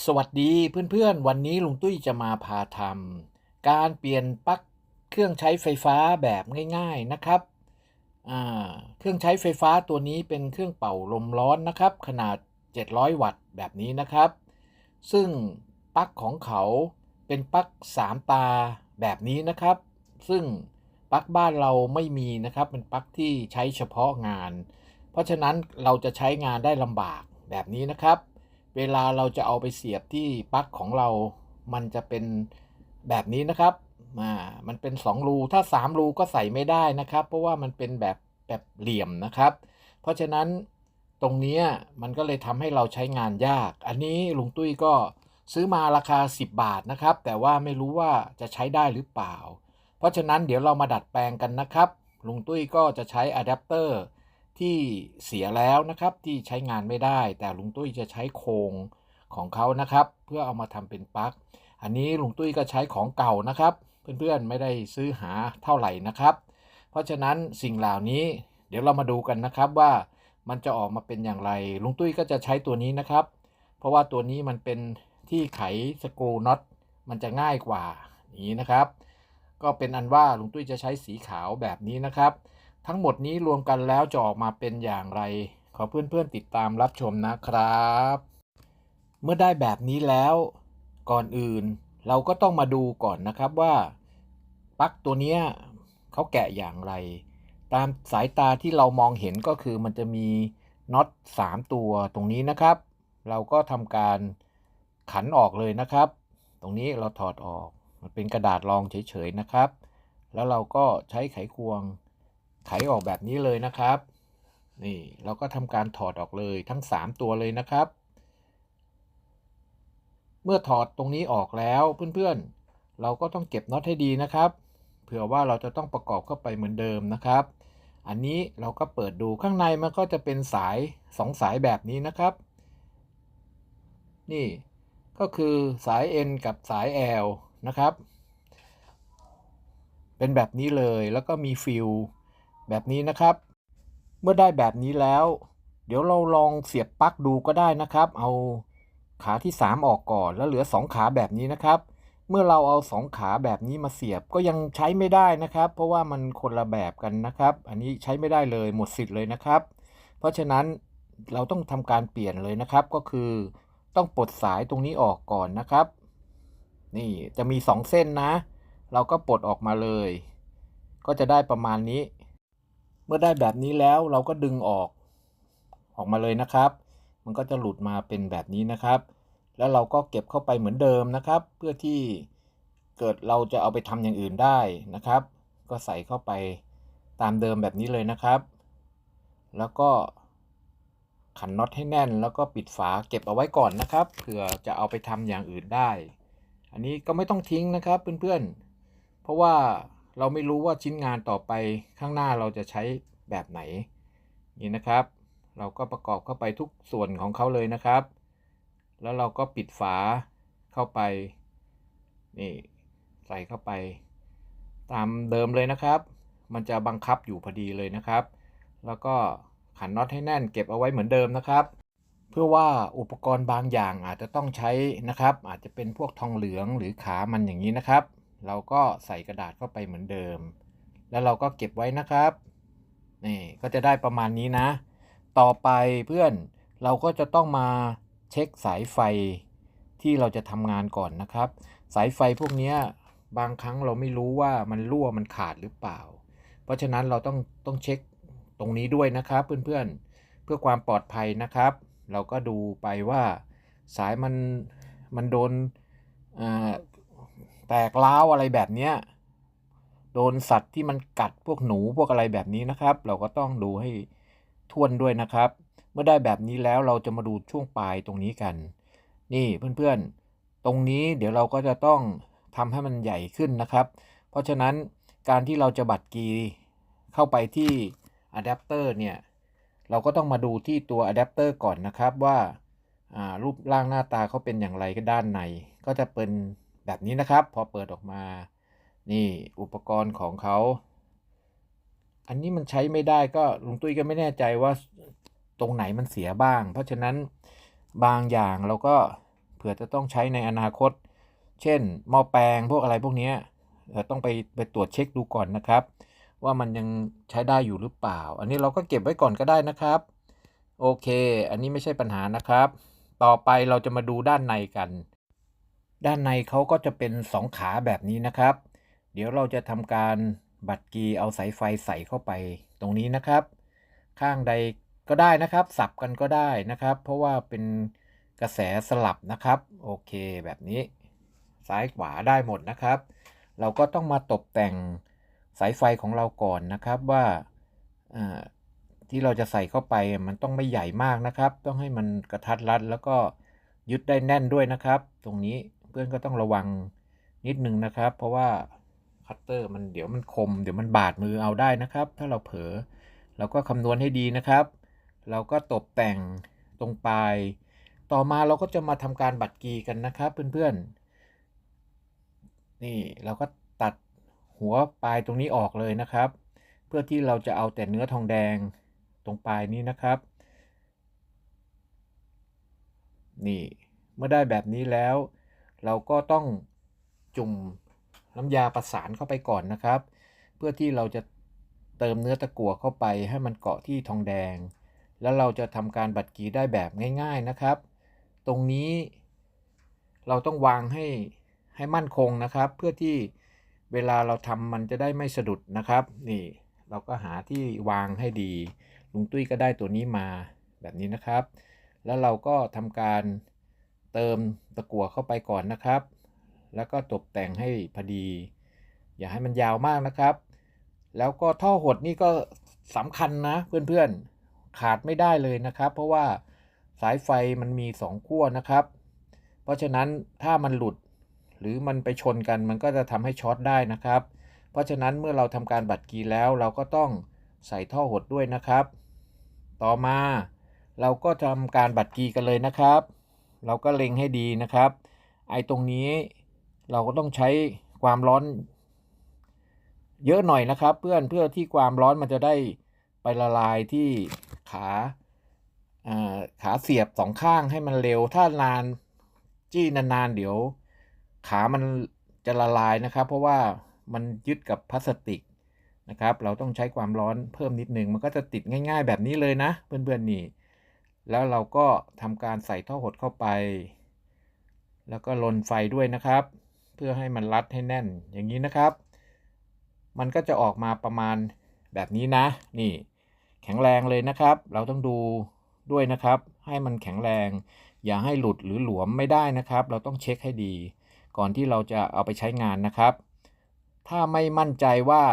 สวัสดีเพื่อนๆ วันนี้ลุงตุ้ยจะมาพาทำการเปลี่ยนปลั๊กเครื่องใช้ไฟฟ้าแบบง่ายๆนะครับ เครื่องใช้ไฟฟ้าตัวนี้เป็นเครื่องเป่าลมร้อนนะครับ ขนาด 700 วัตต์แบบนี้นะครับ ซึ่งปลั๊กของเขาเป็นปลั๊ก3 ตาแบบนี้นะครับ ซึ่งปลั๊กบ้านเราไม่มีนะครับ เป็นปลั๊กที่ใช้เฉพาะงาน เพราะฉะนั้นเราจะใช้งานได้ลำบากแบบนี้นะครับ เวลาเราจะเอาไปเสียบที่ปลั๊กของเรา มันจะเป็นแบบนี้นะครับอ่ามันเป็น 2 รู ถ้า 3 รูก็ใส่ไม่ได้นะครับ เพราะว่ามันเป็นแบบแบบเหลี่ยมนะครับ เพราะฉะนั้นตรงนี้มันก็เลยทำให้เราใช้งานยาก อันนี้ลุงตุ้ยก็ซื้อมาราคา 10 บาทนะครับ แต่ว่าไม่รู้ว่าจะใช้ได้หรือเปล่า เพราะฉะนั้นเดี๋ยวเรามาดัดแปลงกันนะครับ ลุงตุ้ยก็จะใช้อะแดปเตอร์ ที่เสียแล้วนะครับที่ใช้งานไม่ได้ แต่ลุงตุ้ยจะใช้โครงของเขานะครับ เพื่อเอามาทำเป็นปลั๊กอันนี้ลุงตุ้ยก็ใช้ของเก่านะครับ เพื่อนๆไม่ได้ซื้อหาเท่าไหร่นะครับ เพราะฉะนั้นสิ่งเหล่านี้เดี๋ยวเรามาดูกันนะครับว่ามันจะออกมาเป็นอย่างไร ลุงตุ้ยก็จะใช้ตัวนี้นะครับ เพราะว่าตัวนี้มันเป็นที่ไขสกรูน็อตมันจะง่ายกว่านี้นะครับ ก็เป็นอันว่าลุงตุ้ยจะใช้สีขาวแบบนี้นะครับ ทั้งหมดนี้รวมกันแล้วจะออกมาเป็นอย่างไร ขอเพื่อนๆติดตามรับชมนะครับ เมื่อได้แบบนี้แล้วก่อนอื่น เราก็ต้องมาดูก่อนนะครับว่าปลั๊กตัวนี้เขาแกะอย่างไร ตามสายตาที่เรามองเห็นก็คือมันจะมีน็อต3ตัวตรงนี้นะครับ เราก็ทำการขันออกเลยนะครับ ตรงนี้เราถอดออก มันเป็นกระดาษรองเฉยๆนะครับ แล้วเราก็ใช้ไขควง ไขออกแบบนี้เลยนะครับ นี่เราก็ทำการถอดออกเลยทั้ง 3 ตัวเลยนะครับ เมื่อถอดตรงนี้ออกแล้วเพื่อนๆ เราก็ต้องเก็บน็อตให้ดีนะครับ เผื่อว่าเราจะต้องประกอบเข้าไปเหมือนเดิมนะครับ อันนี้เราก็เปิดดูข้างในมันก็จะเป็นสาย 2 สายแบบนี้นะครับ นี่ก็คือสาย N กับสาย L นะครับ เป็นแบบนี้เลยแล้วก็มีฟิล แบบนี้นะครับ เมื่อได้แบบนี้แล้ว เดี๋ยวเราลองเสียบปลั๊กดูก็ได้นะครับ เอาขาที่ 3 ออกก่อนแล้วเหลือ 2 ขาแบบนี้นะครับ เมื่อเราเอา 2 ขาแบบนี้มาเสียบก็ยังใช้ไม่ได้นะครับ เพราะว่ามันคนละแบบกันนะครับ อันนี้ใช้ไม่ได้เลยหมดสิทธิ์เลยนะครับ เพราะฉะนั้นเราต้องทำการเปลี่ยนเลยนะครับ ก็คือต้องปลดสายตรงนี้ออกก่อนนะครับ นี่จะมี 2 เส้นนะ เราก็ปลดออกมาเลย ก็จะได้ประมาณนี้ มื่อได้แบบนี้แล้วเราก็ดึงออก ออกมาเลยนะครับ มันก็จะหลุดมาเป็นแบบนี้นะครับ แล้วเราก็เก็บเข้าไปเหมือนเดิมนะครับ เพื่อที่เกิดเราจะเอาไปทำอย่างอื่นได้นะครับ ก็ใส่เข้าไปตามเดิมแบบนี้เลยนะครับ แล้วก็ขันน็อตให้แน่น แล้วก็ปิดฝาเก็บเอาไว้ก่อนนะครับ เผื่อจะเอาไปทำอย่างอื่นได้ อันนี้ก็ไม่ต้องทิ้งนะครับเพื่อนๆ เพราะว่า เราไม่รู้ว่าชิ้นงานต่อไปข้างหน้าเราจะใช้แบบไหน นี่นะครับ เราก็ประกอบเข้าไปทุกส่วนของเขาเลยนะครับ แล้วเราก็ปิดฝาเข้าไป นี่ใส่เข้าไป ตามเดิมเลยนะครับ มันจะบังคับอยู่พอดีเลยนะครับ แล้วก็ขันน็อตให้แน่นเก็บเอาไว้เหมือนเดิมนะครับ เพื่อว่าอุปกรณ์บางอย่างอาจจะต้องใช้นะครับ อาจจะเป็นพวกทองเหลืองหรือขามันอย่างนี้นะครับ เราก็ใส่กระดาษเข้าไปเหมือนเดิม แล้วเราก็เก็บไว้นะครับนี่ก็จะได้ประมาณนี้นะ ต่อไปเพื่อนเราก็จะต้องมาเช็คสายไฟที่เราจะทำงานก่อนนะครับ สายไฟพวกนี้บางครั้งเราไม่รู้ว่ามันรั่วมันขาดหรือเปล่า เพราะฉะนั้นเราต้องต้องเช็คตรงนี้ด้วยนะครับเพื่อนๆ เพื่อความปลอดภัยนะครับ เราก็ดูไปว่าสายมันมันโดน แตกร้าวอะไรแบบเนี้ยโดนสัตว์ที่มันกัดพวกหนูพวกอะไรแบบนี้นะครับ เราก็ต้องดูให้ท่วนด้วยนะครับ เมื่อได้แบบนี้แล้วเราจะมาดูช่วงปลายตรงนี้กัน นี่เพื่อนๆ ตรงนี้เดี๋ยวเราก็จะต้องทำให้มันใหญ่ขึ้นนะครับ เพราะฉะนั้นการที่เราจะบัดกีเข้าไปที่อะแดปเตอร์เนี่ย เราก็ต้องมาดูที่ตัวอะแดปเตอร์ก่อนนะครับว่ารูปร่างหน้าตาเขาเป็นอย่างไรก็ด้านใน ก็จะเป็น แบบนี้นะครับ พอเปิดออกมา นี่อุปกรณ์ของเขา อันนี้มันใช้ไม่ได้ก็ลุงตุ้ยก็ไม่แน่ใจว่าตรงไหนมันเสียบ้าง เพราะฉะนั้นบางอย่างเราก็เผื่อจะต้องใช้ในอนาคต เช่นหม้อแปลงพวกอะไรพวกนี้เอ่อต้องไปไปตรวจเช็คดูก่อนนะครับ ว่ามันยังใช้ได้อยู่หรือเปล่า อันนี้เราก็เก็บไว้ก่อนก็ได้นะครับ โอเค อันนี้ไม่ใช่ปัญหานะครับ ต่อไปเราจะมาดูด้านในกัน ด้านในเขาก็จะเป็นสองขาแบบนี้นะครับ เดี๋ยวเราจะทำการบัดกีเอาสายไฟใส่เข้าไปตรงนี้นะครับ ข้างใดก็ได้นะครับ สับกันก็ได้นะครับ เพราะว่าเป็นกระแสสลับนะครับ โอเคแบบนี้ ซ้ายขวาได้หมดนะครับ เราก็ต้องมาตกแต่งสายไฟของเราก่อนนะครับว่าอ่าที่เราจะใส่เข้าไปมันต้องไม่ใหญ่มากนะครับ ต้องให้มันกระทัดรัดแล้วก็ยึดได้แน่นด้วยนะครับ ตรงนี้ เพื่อนก็ต้องระวังนิดนึงนะครับ เพราะว่าคัตเตอร์มันเดี๋ยวมันคม เดี๋ยวมันบาดมือเอาได้นะครับ ถ้าเราเผลอเราก็คำนวณให้ดีนะครับ เราก็ตกแต่งตรงปลาย ต่อมาเราก็จะมาทำการบัดกีกันนะครับ เพื่อนๆ นี่เราก็ตัดหัวปลายตรงนี้ออกเลยนะครับ เพื่อที่เราจะเอาแต่เนื้อทองแดงตรงปลายนี้นะครับ นี่เมื่อได้แบบนี้แล้ว เราก็ต้องจุ่มน้ำยาประสานเข้าไปก่อนนะครับ เพื่อที่เราจะเติมเนื้อตะกั่วเข้าไปให้มันเกาะที่ทองแดง แล้วเราจะทำการบัดกีได้แบบง่าย ๆนะครับ ตรงนี้เราต้องวางให้ให้มั่นคงนะครับ เพื่อที่เวลาเราทำมันจะได้ไม่สะดุดนะครับ นี่เราก็หาที่วางให้ดี ลุงตุ้ยก็ได้ตัวนี้มาแบบนี้นะครับ แล้วเราก็ทำการ เติมตะกั่วเข้าไปก่อนนะครับ แล้วก็ตกแต่งให้พอดี อย่าให้มันยาวมากนะครับ แล้วก็ท่อหดนี่ก็สำคัญนะเพื่อนๆ ขาดไม่ได้เลยนะครับ เพราะว่าสายไฟมันมีสองขั้วนะครับ เพราะฉะนั้นถ้ามันหลุดหรือมันไปชนกันมันก็จะทำให้ช็อตได้นะครับ เพราะฉะนั้นเมื่อเราทำการบัดกีแล้ว เราก็ต้องใส่ท่อหดด้วยนะครับ ต่อมาเราก็ทำการบัดกีกันเลยนะครับ เราก็เล็งให้ดีนะครับ ไอ้ตรงนี้เราก็ต้องใช้ความร้อน เยอะหน่อยนะครับ เพื่อนเพื่อที่ความร้อนมันจะได้ไปละลายที่ขาขาเสียบสองข้างให้มันเร็ว ถ้านานจี้นานๆเดี๋ยว ขามันจะละลายนะครับ เพราะว่ามันยึดกับพลาสติกนะครับ เราต้องใช้ความร้อนเพิ่มนิดนึง มันก็จะติดง่าย ๆ แบบนี้เลยนะ เพื่อนๆนี่ แล้วเราก็ทำการใส่ท่อหดเข้าไป แล้วก็ลนไฟด้วยนะครับ เพื่อให้มันรัดให้แน่นอย่างนี้นะครับ มันก็จะออกมาประมาณแบบนี้นะ นี่ แข็งแรงเลยนะครับ เราต้องดูด้วยนะครับ ให้มันแข็งแรง อย่าให้หลุดหรือหลวมไม่ได้นะครับ เราต้องเช็คให้ดี ก่อนที่เราจะเอาไปใช้งานนะครับ ถ้าไม่มั่นใจว่า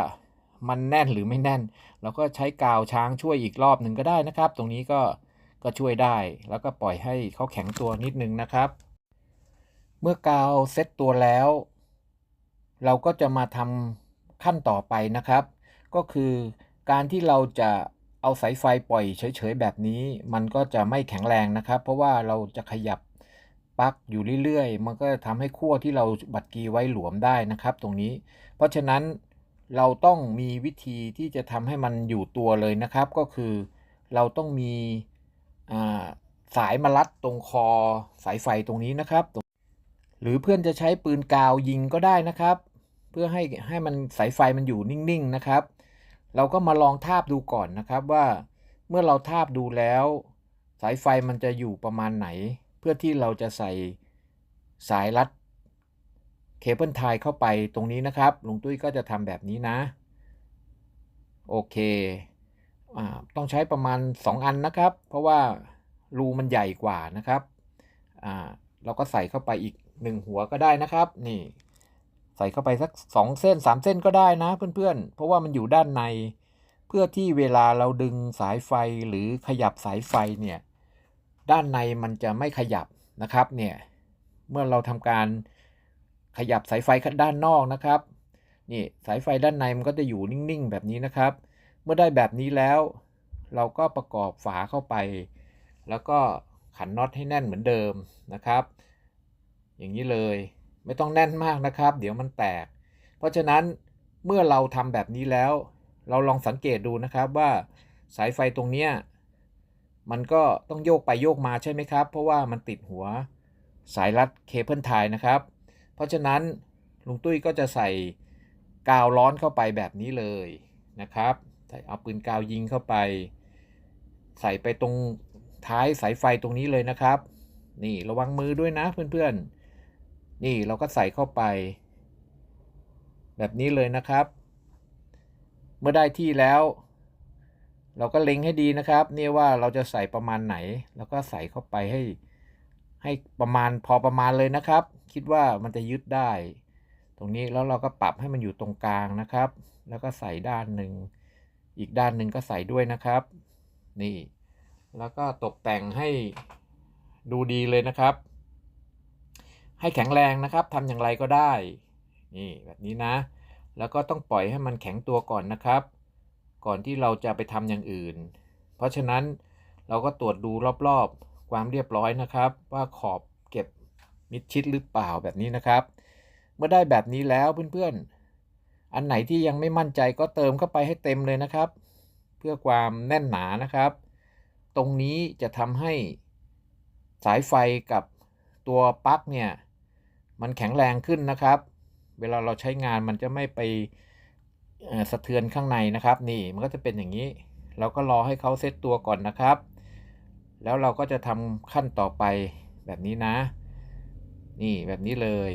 มันแน่นหรือไม่แน่น เราก็ใช้กาวช้างช่วยอีกรอบหนึ่งก็ได้นะครับ ตรงนี้ก็ ก็ช่วยได้ แล้วก็ปล่อยให้เขาแข็งตัวนิดนึงนะครับ เมื่อกาวเซ็ตตัวแล้ว เราก็จะมาทำขั้นต่อไปนะครับ ก็คือการที่เราจะเอาสายไฟปล่อยเฉยๆแบบนี้ มันก็จะไม่แข็งแรงนะครับ เพราะว่าเราจะขยับปลั๊กอยู่เรื่อยๆ มันก็ทำให้ขั้วที่เราบัดกีไว้หลวมได้นะครับ ตรงนี้ เพราะฉะนั้นเราต้องมีวิธีที่จะทำให้มันอยู่ตัวเลยนะครับ ก็คือ เราต้องมี สายมารัดตรงคอสายไฟตรงนี้นะครับ หรือเพื่อนจะใช้ปืนกาวยิงก็ได้นะครับ เพื่อให้ให้มันสายไฟมันอยู่นิ่งๆนะครับ เราก็มาลองทาบดูก่อนนะครับว่าเมื่อเราทาบดูแล้ว สายไฟมันจะอยู่ประมาณไหน เพื่อที่เราจะใส่สายรัดเคเบิลไทยเข้าไปตรงนี้นะครับลุงตุ้ยก็จะทำแบบนี้นะ โอเค ต้องใช้ประมาณ 2 อันนะครับ เพราะว่ารูมันใหญ่กว่านะครับอ่าเราก็ใส่เข้าไปอีก 1 หัวก็ได้นะครับ นี่ใส่เข้าไปสัก 2 เส้น 3 เส้นก็ได้นะเพื่อนๆ เพราะว่ามันอยู่ด้านใน เพื่อที่เวลาเราดึงสายไฟหรือขยับสายไฟเนี่ยด้านในมันจะไม่ขยับนะครับเนี่ยเมื่อเราทำการขยับสายไฟด้านนอกนะครับนี่สายไฟด้านในมันก็จะอยู่นิ่งๆแบบนี้นะครับ มื่อได้แบบนี้แล้ว เราก็ประกอบฝาเข้าไป แล้วก็ขันน็อตให้แน่นเหมือนเดิมนะครับ อย่างนี้เลยไม่ต้องแน่นมากนะครับ เดี๋ยวมันแตก เพราะฉะนั้นเมื่อเราทำแบบนี้แล้ว เราลองสังเกตดูนะครับว่าสายไฟตรงเนี้ยมันก็ต้องโยกไปโยกมาใช่ไหมครับ เพราะว่ามันติดหัวสายรัดเคเบิลไทยนะครับ เพราะฉะนั้นลุงตุ้ยก็จะใส่กาวร้อนเข้าไปแบบนี้เลยนะครับ เอาปืนกาวยิงเข้าไป ใส่ไปตรงท้ายสายไฟตรงนี้เลยนะครับ นี่ระวังมือด้วยนะเพื่อนๆ นี่เราก็ใส่เข้าไป แบบนี้เลยนะครับ เมื่อได้ที่แล้ว เราก็เล็งให้ดีนะครับ นี่ว่าเราจะใส่ประมาณไหน แล้วก็ใส่เข้าไปให้ให้ประมาณพอประมาณเลยนะครับ คิดว่ามันจะยึดได้ ตรงนี้แล้วเราก็ปรับให้มันอยู่ตรงกลางนะครับ แล้วก็ใส่ด้านหนึ่ง อีกด้านหนึ่งก็ใส่ด้วยนะครับ นี่ แล้วก็ตกแต่งให้ดูดีเลยนะครับ ให้แข็งแรงนะครับทำอย่างไรก็ได้ นี่แบบนี้นะ แล้วก็ต้องปล่อยให้มันแข็งตัวก่อนนะครับ ก่อนที่เราจะไปทำอย่างอื่น เพราะฉะนั้นเราก็ตรวจดูรอบๆ ความเรียบร้อยนะครับ ว่าขอบเก็บมิดชิดหรือเปล่าแบบนี้นะครับ เมื่อได้แบบนี้แล้วเพื่อนๆ อันไหนที่ยังไม่มั่นใจก็เติมเข้าไปให้เต็มเลยนะครับ เพื่อความแน่นหนานะครับ ตรงนี้จะทำให้สายไฟกับตัวปลั๊กเนี่ยมันแข็งแรงขึ้นนะครับ เวลาเราใช้งานมันจะไม่ไปสะเทือนข้างในนะครับ นี่มันก็จะเป็นอย่างนี้ เราก็รอให้เขาเซตตัวก่อนนะครับ แล้วเราก็จะทำขั้นต่อไปแบบนี้นะ นี่แบบนี้เลย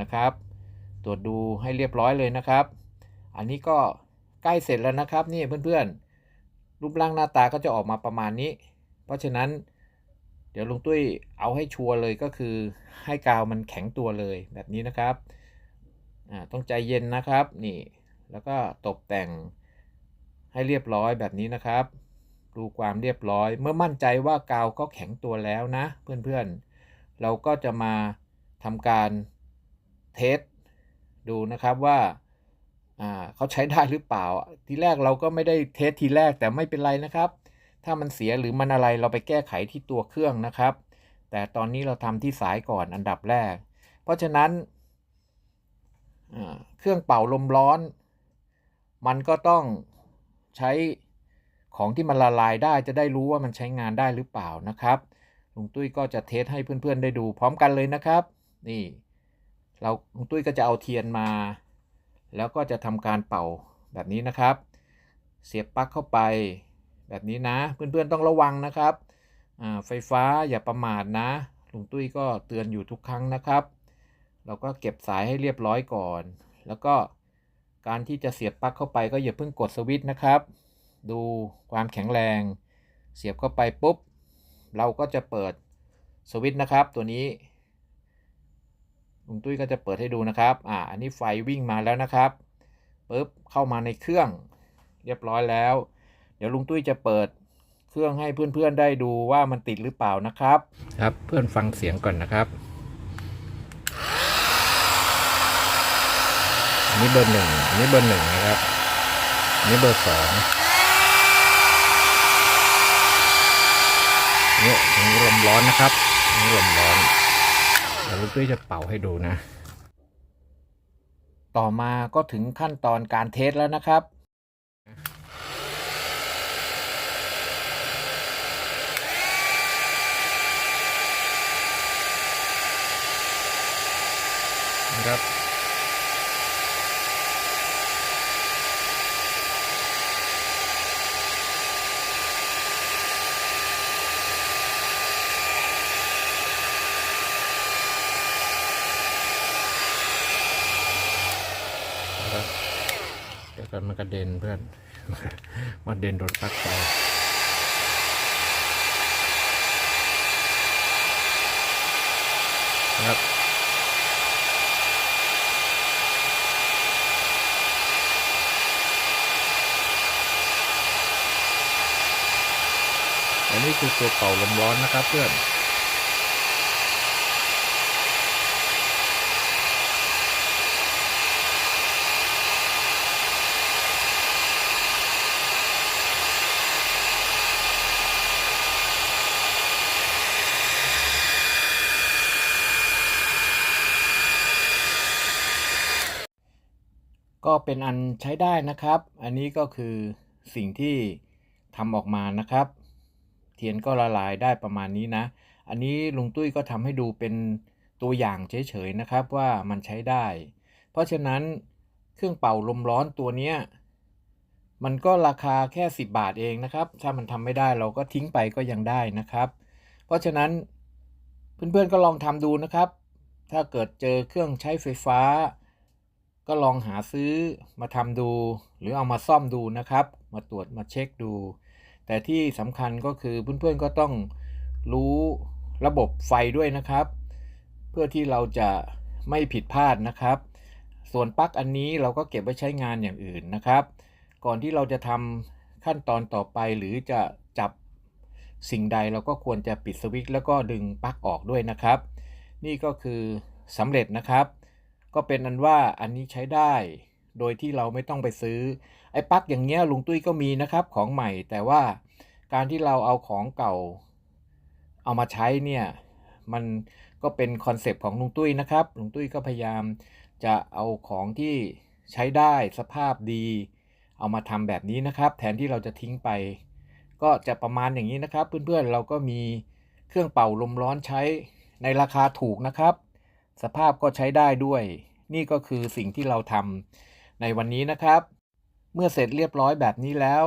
นะครับ ตรวจดูให้เรียบร้อยเลยนะครับ อันนี้ก็ใกล้เสร็จแล้วนะครับนี่เพื่อนๆ รูปร่างหน้าตาก็จะออกมาประมาณนี้ เพราะฉะนั้น เดี๋ยวลุงตุ้ยเอาให้ชัวร์เลยก็คือให้กาวมันแข็งตัวเลยแบบนี้นะครับต้องใจเย็นนะครับนี่แล้วก็ตกแต่งให้เรียบร้อยแบบนี้นะครับ ดูความเรียบร้อย เมื่อมั่นใจว่ากาวก็แข็งตัวแล้วนะ เพื่อนๆ เราก็จะมาทำการเทส ดูนะครับว่าเขาใช้ได้หรือเปล่า ทีแรกเราก็ไม่ได้เทสทีแรกแต่ไม่เป็นไรนะครับ ถ้ามันเสียหรือมันอะไรเราไปแก้ไขที่ตัวเครื่องนะครับ แต่ตอนนี้เราทำที่สายก่อนอันดับแรก เพราะฉะนั้นเครื่องเป่าลมร้อน มันก็ต้องใช้ของที่มันละลายได้จะได้รู้ว่ามันใช้งานได้หรือเปล่านะครับลุงตุ้ยก็จะเทสให้เพื่อนๆได้ดูพร้อมกันเลยนะครับ นี่ เราลุงตุ้ยก็จะเอาเทียนมา แล้วก็จะทำการเป่าแบบนี้นะครับ เสียบปลั๊กเข้าไปแบบนี้นะ เพื่อนๆต้องระวังนะครับไฟฟ้าอย่าประมาทนะลุงตุ้ยก็เตือนอยู่ทุกครั้งนะครับ เราก็เก็บสายให้เรียบร้อยก่อน แล้วก็การที่จะเสียบปลั๊กเข้าไปก็อย่าเพิ่งกดสวิตช์นะครับ ดูความแข็งแรง เสียบเข้าไปปุ๊บ เราก็จะเปิดสวิตช์นะครับ ตัวนี้ ลุงตุ้ยก็จะเปิดให้ดูนะครับ อ่า อันนี้ไฟวิ่งมาแล้วนะครับปุ๊บเข้ามาในเครื่อง เรียบร้อยแล้ว เดี๋ยวลุงตุ้ยจะเปิดเครื่องให้เพื่อนๆได้ดูว่ามันติดหรือเปล่านะครับ ครับ เพื่อนฟังเสียงก่อนนะครับอันนี้เบอร์หนึ่งอันนี้เบอร์หนึ่งนะครับอันนี้เบอร์สองเนี่ยนี่ลมร้อนนะครับอันนี้ลมร้อน ลูกตุ้ยจะเป่าให้ดูนะ ต่อมาก็ถึงขั้นตอนการเทสแล้วนะครับนะครับนะครับ กันมันกระเด็นเพื่อน มันเด็นโดนปลั๊กไฟครับอันนี้คือตัวเป่าลมร้อนนะครับเพื่อน ก็เป็นอันใช้ได้นะครับ อันนี้ก็คือสิ่งที่ทำออกมานะครับ เทียนก็ละลายได้ประมาณนี้นะ อันนี้ลุงตุ้ยก็ทำให้ดูเป็นตัวอย่างเฉยๆนะครับว่ามันใช้ได้ เพราะฉะนั้นเครื่องเป่าลมร้อนตัวเนี้ยมันก็ราคาแค่ 10 บาทเองนะครับ ถ้ามันทำไม่ได้เราก็ทิ้งไปก็ยังได้นะครับ เพราะฉะนั้นเพื่อนๆก็ลองทำดูนะครับ ถ้าเกิดเจอเครื่องใช้ไฟฟ้า ก็ลองหาซื้อมาทำดู หรือเอามาซ่อมดูนะครับ มาตรวจมาเช็คดู แต่ที่สำคัญก็คือเพื่อนๆก็ต้องรู้ระบบไฟด้วยนะครับ เพื่อที่เราจะไม่ผิดพลาดนะครับ ส่วนปลั๊กอันนี้เราก็เก็บไว้ใช้งานอย่างอื่นนะครับ ก่อนที่เราจะทำขั้นตอนต่อไปหรือจะจับสิ่งใดเราก็ควรจะปิดสวิตช์แล้วก็ดึงปลั๊กออกด้วยนะครับ นี่ก็คือสำเร็จนะครับ ก็เป็นอันว่าอันนี้ใช้ได้ โดยที่เราไม่ต้องไปซื้อ ไอ้ปลั๊กอย่างเงี้ยลุงตุ้ยก็มีนะครับของใหม่ แต่ว่าการที่เราเอาของเก่า เอามาใช้เนี่ยมันก็เป็นคอนเซปต์ของลุงตุ้ยนะครับลุงตุ้ยก็พยายามจะเอาของที่ใช้ได้สภาพดี เอามาทำแบบนี้นะครับ แทนที่เราจะทิ้งไป ก็จะประมาณอย่างนี้นะครับ เพื่อนๆเราก็มีเครื่องเป่าลมร้อนใช้ในราคาถูกนะครับ สภาพก็ใช้ได้ด้วย นี่ก็คือสิ่งที่เราทำในวันนี้นะครับ เมื่อเสร็จเรียบร้อยแบบนี้แล้ว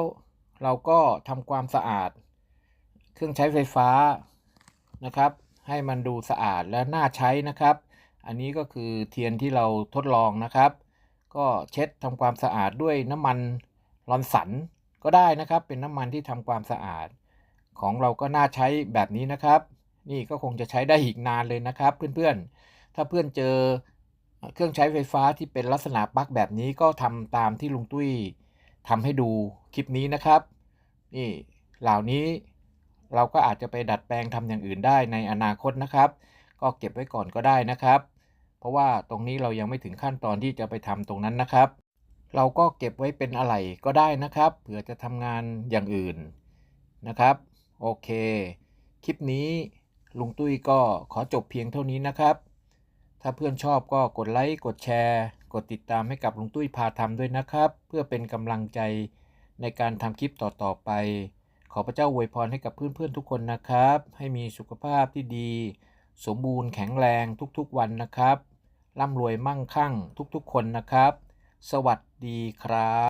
เราก็ทำความสะอาด เครื่องใช้ไฟฟ้านะครับ ให้มันดูสะอาดและน่าใช้นะครับ อันนี้ก็คือเทียนที่เราทดลองนะครับ ก็เช็ดทำความสะอาดด้วยน้ำมันลอนสันก็ได้นะครับ เป็นน้ำมันที่ทำความสะอาด ของเราก็น่าใช้แบบนี้นะครับ นี่ก็คงจะใช้ได้อีกนานเลยนะครับเพื่อนๆ ถ้าเพื่อนเจอเครื่องใช้ไฟฟ้าที่เป็นลักษณะปลั๊กแบบนี้ก็ทำตามที่ลุงตุ้ยทำให้ดูคลิปนี้นะครับ นี่เหล่านี้เราก็อาจจะไปดัดแปลงทำอย่างอื่นได้ในอนาคตนะครับ ก็เก็บไว้ก่อนก็ได้นะครับ เพราะว่าตรงนี้เรายังไม่ถึงขั้นตอนที่จะไปทำตรงนั้นนะครับ เราก็เก็บไว้เป็นอะไรก็ได้นะครับ เผื่อจะทำงานอย่างอื่นนะครับ โอเค คลิปนี้ลุงตุ้ยก็ขอจบเพียงเท่านี้นะครับ ถ้าเพื่อนชอบก็กดไลค์กดแชร์ กดติดตามให้กับลุงตุ้ยพาทำด้วยนะครับ เพื่อเป็นกำลังใจในการทำคลิปต่อๆไป ขอพระเจ้าอวยพรให้กับเพื่อนๆทุกคนนะครับ ให้มีสุขภาพที่ดี สมบูรณ์แข็งแรงทุกๆวันนะครับร่ำรวยมั่งคั่งทุกๆคนนะครับ สวัสดีครับ